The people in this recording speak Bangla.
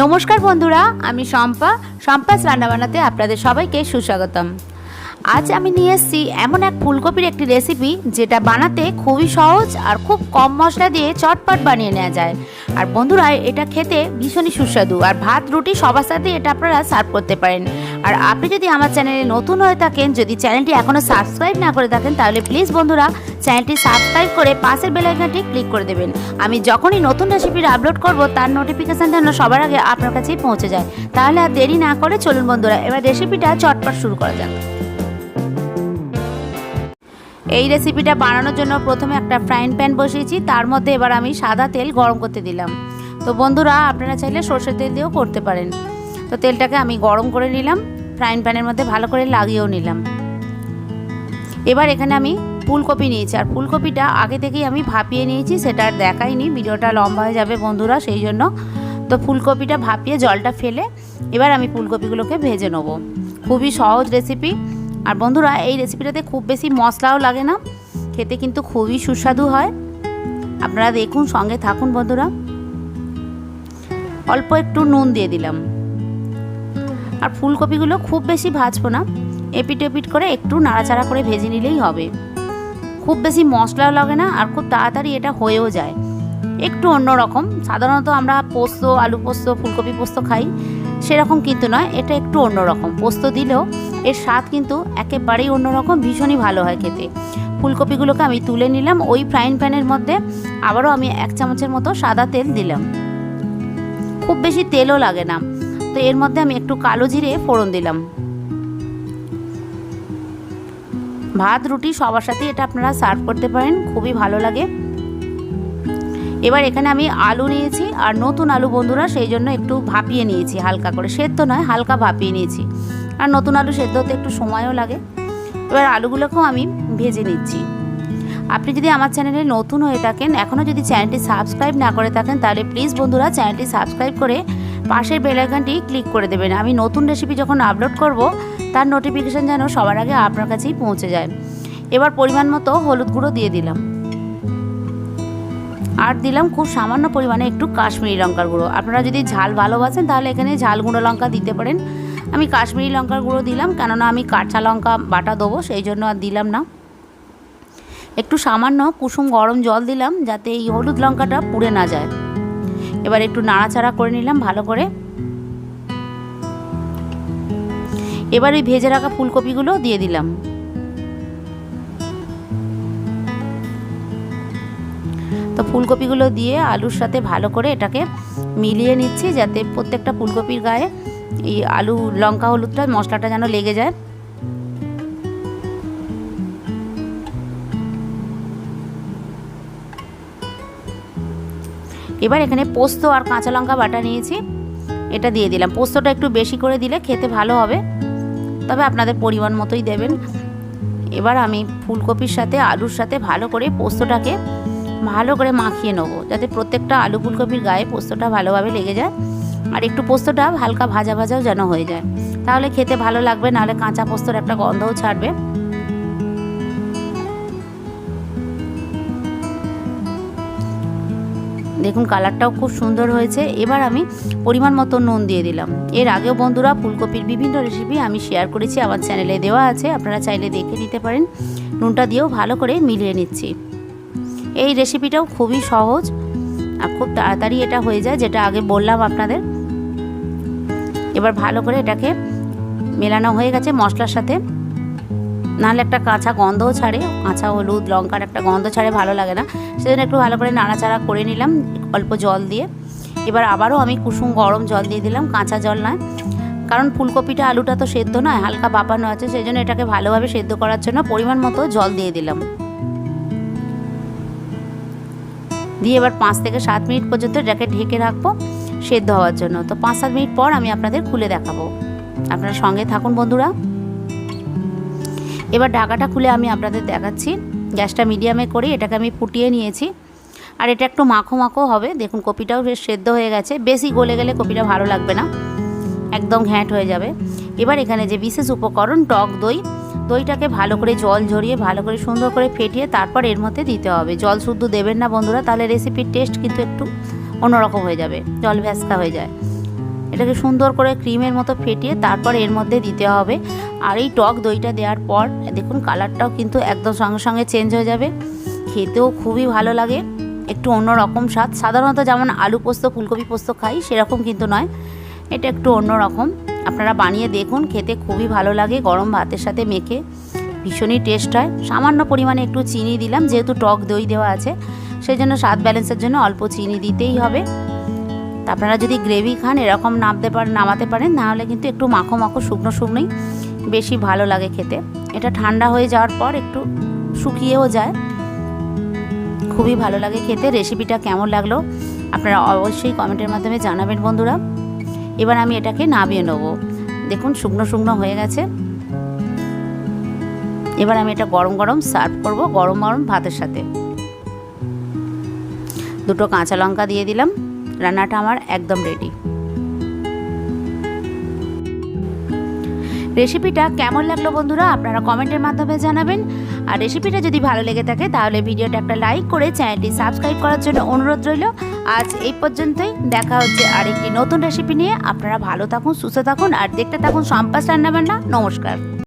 নমস্কার বন্ধুরা, আমি শম্পা। শম্পাস রান্নাবান্নাতে আপনাদের সবাইকে সুস্বাগতম। আজ আমি নিয়ে এসেছি এমন এক ফুলকপির একটি রেসিপি যেটা বানাতে খুবই সহজ আর খুব কম মশলা দিয়ে চটপট বানিয়ে নেওয়া যায়। আর বন্ধুরা, এটা খেতে ভীষণই সুস্বাদু আর ভাত, রুটি সবার সাথে এটা আপনারা সার্ভ করতে পারেন। আর আপনি যদি আমার চ্যানেলে নতুন হয়ে থাকেন, যদি চ্যানেলটি এখনও সাবস্ক্রাইব না করে থাকেন, তাহলে প্লিজ বন্ধুরা চ্যানেলটি সাবস্ক্রাইব করে পাশের বেল আইকনটি ক্লিক করে দেবেন। আমি যখনই নতুন রেসিপির আপলোড করব, তার নোটিফিকেশান যেন সবার আগে আপনার কাছেই পৌঁছে যায়। তাহলে আর দেরি না করে চলুন বন্ধুরা, এবার রেসিপিটা চটপট শুরু করা যাক। এই রেসিপিটা বানানোর জন্য প্রথমে একটা ফ্রাইং প্যান বসিয়েছি, তার মধ্যে এবার আমি সাদা তেল গরম করতে দিলাম। তো বন্ধুরা, আপনারা চাইলে সর্ষের তেল দিয়েও করতে পারেন। তো তেলটাকে আমি গরম করে নিলাম ফ্রাইং প্যানের মধ্যে ভালো করে লাগিয়েও নিলাম। এবার এখানে আমি ফুলকপি নিয়েছি। আর ফুলকপিটা আগে থেকেই আমি ভাপিয়ে নিয়েছি, সেটা আর দেখাইনি। ভিডিওটা লম্বা হয়ে যাবে বন্ধুরা, সেই জন্য। তো ফুলকপিটা ভাপিয়ে জলটা ফেলে এবার আমি ফুলকপিগুলোকে ভেজে নেব। খুবই সহজ রেসিপি আর বন্ধুরা, এই রেসিপিটাতে খুব বেশি মশলাও লাগে না। খেতে কিন্তু খুবই সুস্বাদু হয়। আপনারা দেখুন, সঙ্গে থাকুন বন্ধুরা। অল্প একটু নুন দিয়ে দিলাম। আর ফুলকপিগুলো খুব বেশি ভাজবো না। এপিট এপিট করে একটু নাড়াচাড়া করে ভেজে নিলেই হবে। খুব বেশি মশলাও লাগে না আর খুব তাড়াতাড়ি এটা হয়েও যায়। একটু অন্যরকম সাধারণত আমরা পোস্ত, আলু পোস্ত, ফুলকপি পোস্ত খাই। সেরকম কিন্তু নয়, এটা একটু অন্যরকম পোস্ত দিলেও এর স্বাদ কিন্তু একেবারেই অন্যরকম ভীষণই ভালো হয় খেতে। ফুলকপিগুলোকে আমি তুলে নিলাম, ওই ফ্রাইং প্যানের মধ্যে আবারও আমি এক চামচের মতো সাদা তেল দিলাম। খুব বেশি তেলও লাগে না। তো এর মধ্যে আমি একটু কালো জিরে ফোড়ন দিলাম। ভাত, রুটি সবার সাথে এটা আপনারা সার্ভ করতে পারেন, খুবই ভালো লাগে। এবার এখানে আমি আলু নিয়েছি আর নতুন আলু বন্ধুরা সেই জন্য একটু ভাপিয়ে নিয়েছি, হালকা করে। সেদ্ধ নয়, হালকা ভাপিয়ে নিয়েছি। আর নতুন আলু সেদ্ধ হতে একটু সময়ও লাগে। এবার আলুগুলোকেও আমি ভেজে নিচ্ছি। আপনি যদি আমার চ্যানেলে নতুন হয়ে থাকেন এখনও যদি চ্যানেলটি সাবস্ক্রাইব না করে থাকেন, তাহলে প্লিজ বন্ধুরা চ্যানেলটি সাবস্ক্রাইব করে পাশের বেলাইকানটি ক্লিক করে দেবেন। আমি নতুন রেসিপি যখন আপলোড করব তার নোটিফিকেশান যেন সবার আগে আপনার কাছেই পৌঁছে যায়। এবার পরিমাণ মতো হলুদ গুঁড়ো দিয়ে দিলাম। আর দিলাম খুব সামান্য পরিমাণে একটু কাশ্মীরি লঙ্কার গুঁড়ো। আপনারা যদি ঝাল ভালোবাসেন তাহলে এখানে ঝাল গুঁড়ো লঙ্কা দিতে পারেন। আমি কাশ্মীরি লঙ্কার গুঁড়ো দিলাম, কেননা আমি কাঁচা লঙ্কা বাটা দেবো, সেই জন্য আর দিলাম না। একটু সামান্য কুসুম গরম জল দিলাম, যাতে এই হলুদ লঙ্কাটা পুড়ে না যায়। এবার একটু নাড়াচাড়া করে নিলাম ভালো করে। এবার ওই ভেজে রাখা ফুলকপিগুলো দিয়ে দিলাম। তো ফুলকপিগুলো দিয়ে আলুর সাথে ভালো করে এটাকে মিলিয়ে নিচ্ছি যাতে প্রত্যেকটা ফুলকপির গায়ে এই আলু, লঙ্কা, হলুদটা, মশলাটা যেন লেগে যায়। এবার এখানে পোস্ত আর কাঁচা লঙ্কা বাটা নিয়েছি। এটা দিয়ে দিলাম। পোস্তটা একটু বেশি করে দিলে খেতে ভালো হবে। তবে আপনাদের পরিমাণ মতোই দেবেন। এবার আমি ফুলকপির সাথে, আলুর সাথে ভালো করে পোস্তটাকে ভালো করে মাখিয়ে নেব, যাতে প্রত্যেকটা আলু ফুলকপির গায়ে পোস্তটা ভালোভাবে লেগে যায় আর একটু পোস্তটা হালকা ভাজা ভাজাও যেন হয়ে যায়। তাহলে খেতে ভালো লাগবে, নাহলে কাঁচা পোস্তর একটা গন্ধও ছাড়বে। দেখুন কালারটাও খুব সুন্দর হয়েছে। এবার আমি পরিমাণ মতো নুন দিয়ে দিলাম। এর আগেও বন্ধুরা ফুলকপির বিভিন্ন রেসিপি আমি শেয়ার করেছি, আমার চ্যানেলে দেওয়া আছে, আপনারা চাইলে দেখে নিতে পারেন। নুনটা দিয়েও ভালো করে মিলিয়ে নিচ্ছি। এই রেসিপিটাও খুবই সহজ আর খুব তাড়াতাড়ি এটা হয়ে যায়, যেটা আগে বললাম আপনাদের। এবার ভালো করে এটাকে মেলানো হয়ে গেছে মশলার সাথে। নাহলে একটা কাঁচা গন্ধও ছাড়ে, কাঁচা হলুদ, লঙ্কার একটা গন্ধ ছাড়ে, ভালো লাগে না। সেজন্য একটু ভালো করে নাড়াচাড়া করে নিলাম, অল্প জল দিয়ে। এবার আবারও আমি কুসুম গরম জল দিয়ে দিলাম, কাঁচা জল নয়। কারণ ফুলকপিটা, আলুটা তো সেদ্ধ নয়, হালকা বাপানো আছে সেই জন্য এটাকে ভালোভাবে সেদ্ধ করার জন্য পরিমাণ মতো জল দিয়ে দিলাম। দিয়ে এবার পাঁচ থেকে সাত মিনিট পর্যন্ত এটাকে ঢেকে রাখব সেদ্ধ হওয়ার জন্য। তো পাঁচ সাত মিনিট পর আমি আপনাদের খুলে দেখাবো। আপনারা সঙ্গে থাকুন বন্ধুরা। এবার ঢাকাটা খুলে আমি আপনাদের দেখাচ্ছি। গ্যাসটা মিডিয়ামে করে এটাকে আমি ফুটিয়ে নিয়েছি। আর এটা একটু মাখো মাখো হবে। দেখুন, কপিটাও বেশ সেদ্ধ হয়ে গেছে। বেশি গলে গেলে কপিটা ভালো লাগবে না। একদম ঘ্যাঁট হয়ে যাবে। এবার এখানে যে বিশেষ উপকরণ, টক দই, দইটাকে ভালো করে জল ঝরিয়ে, ভালো করে সুন্দর করে ফেটিয়ে তারপর এর মধ্যে দিতে হবে। জল শুদ্ধ দেবেন না বন্ধুরা, তাহলে রেসিপির টেস্ট কিন্তু একটু অন্যরকম হয়ে যাবে। জল ভ্যাসকা হয়ে যায়। এটাকে সুন্দর করে ক্রিমের মতো ফেটিয়ে তারপর এর মধ্যে দিতে হবে। আর এই টক দইটা দেওয়ার পর, দেখুন কালারটাও কিন্তু একদম সঙ্গে সঙ্গে চেঞ্জ হয়ে যাবে। খেতেও খুবই ভালো লাগে। একটু অন্য রকম স্বাদ। সাধারণত যেমন আলু পোস্ত, ফুলকপি পোস্ত খাই, সেরকম কিন্তু নয়। এটা একটু অন্য রকম আপনারা বানিয়ে দেখুন, খেতে খুবই ভালো লাগে। গরম ভাতের সাথে মেখে ভীষণই টেস্ট হয়। সামান্য পরিমাণে একটু চিনি দিলাম, যেহেতু টক দই দেওয়া আছে সেই জন্য স্বাদ ব্যালেন্সের জন্য অল্প চিনি দিতেই হবে। তা আপনারা যদি গ্রেভি খান, এরকম নামতে পারেন, নামাতে পারেন নাহলে কিন্তু একটু মাখো মাখো শুকনো শুকনোই বেশি ভালো লাগে খেতে। এটা ঠান্ডা হয়ে যাওয়ার পর একটু শুকিয়েও যায়। খুবই ভালো লাগে খেতে। রেসিপিটা কেমন লাগল আপনারা অবশ্যই কমেন্টের মাধ্যমে জানাবেন বন্ধুরা। এবার আমি এটাকে নামিয়ে নেব। দেখুন, শুকনো শুকনো হয়ে গেছে। এবার আমি এটা গরম গরম সার্ভ করব, গরম গরম ভাতের সাথে। দুটো কাঁচা লঙ্কা দিয়ে দিলাম। রান্নাটা আমার একদম রেডি রেসিপিটা কেমন লাগল বন্ধুরা? আপনারা কমেন্টের মাধ্যমে জানাবেন। আর রেসিপিটা যদি ভালো লেগে থাকে, তাহলে ভিডিওটা একটা লাইক করে চ্যানেলটি সাবস্ক্রাইব করার জন্য অনুরোধ রইল। আজ এই পর্যন্তই। দেখা হচ্ছে আরেকটি নতুন রেসিপি নিয়ে। আপনারা ভালো থাকুন, সুস্থ থাকুন, আর দেখতে থাকুন সম্পাস রান্নাবান্না। নমস্কার।